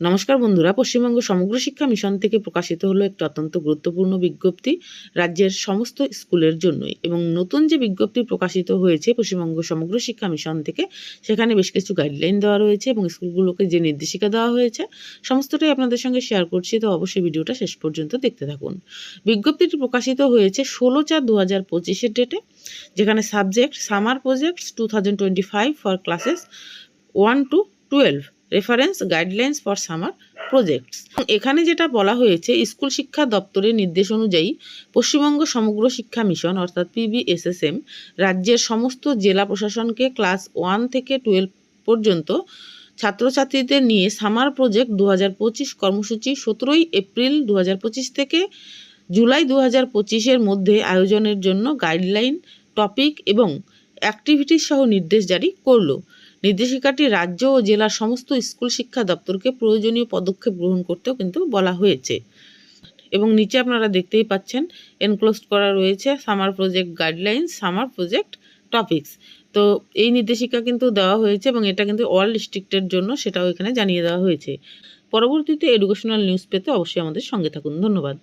নমস্কার বন্ধুরা, পশ্চিমবঙ্গ সমগ্র শিক্ষা মিশন থেকে প্রকাশিত হলো একটি অত্যন্ত গুরুত্বপূর্ণ বিজ্ঞপ্তি রাজ্যের সমস্ত স্কুলের জন্যই এবং নতুন যে বিজ্ঞপ্তি প্রকাশিত হয়েছে পশ্চিমবঙ্গ সমগ্র শিক্ষা মিশন থেকে, সেখানে বেশ কিছু গাইডলাইন দেওয়া রয়েছে এবং স্কুলগুলোকে যে নির্দেশিকা দেওয়া হয়েছে, সমস্তটাই আপনাদের সঙ্গে শেয়ার করছি, তো অবশ্যই ভিডিওটা শেষ পর্যন্ত দেখতে থাকুন। বিজ্ঞপ্তিটি প্রকাশিত হয়েছে ষোলো চার দু হাজার পঁচিশের ডেটে যেখানে subject summer projects two thousand twenty five for classes one two twelve reference guidelines for summer projects এখানে যেটা বলা হয়েছে, স্কুল শিক্ষা দপ্তরের নির্দেশ অনুযায়ী পশ্চিমবঙ্গ সমগ্র শিক্ষা মিশন, অর্থাৎ পিবিএসএসএম রাজ্যের সমস্ত জেলা প্রশাসনকে ক্লাস ওয়ান থেকে টুয়েলভ পর্যন্ত ছাত্রছাত্রীদের নিয়ে সামার প্রজেক্ট দু হাজার পঁচিশ কর্মসূচি সতেরোই এপ্রিল দু হাজার পঁচিশ থেকে জুলাই দু হাজার পঁচিশের মধ্যে আয়োজনের জন্য গাইডলাইন টপিক এবং অ্যাক্টিভিটিস সহ নির্দেশ জারি করল। নির্দেশিকাটি রাজ্য ও জেলার সমস্ত স্কুল শিক্ষা দপ্তরকে প্রয়োজনীয় পদক্ষেপ গ্রহণ করতেও কিন্তু বলা হয়েছে। এবং নিচে আপনারা দেখতেই পাচ্ছেন এনক্লোজড করা রয়েছে summer project guideline summer project topics তো এই নির্দেশিকা কিন্তু দেওয়া হয়েছে এবং এটা কিন্তু অল ডিস্ট্রিক্টের জন্য সেটাও এখানে জানিয়ে দেওয়া হয়েছে। পরবর্তীতে এডুকেশনাল নিউজ পেতে অবশ্যই আমাদের সঙ্গে থাকুন। ধন্যবাদ।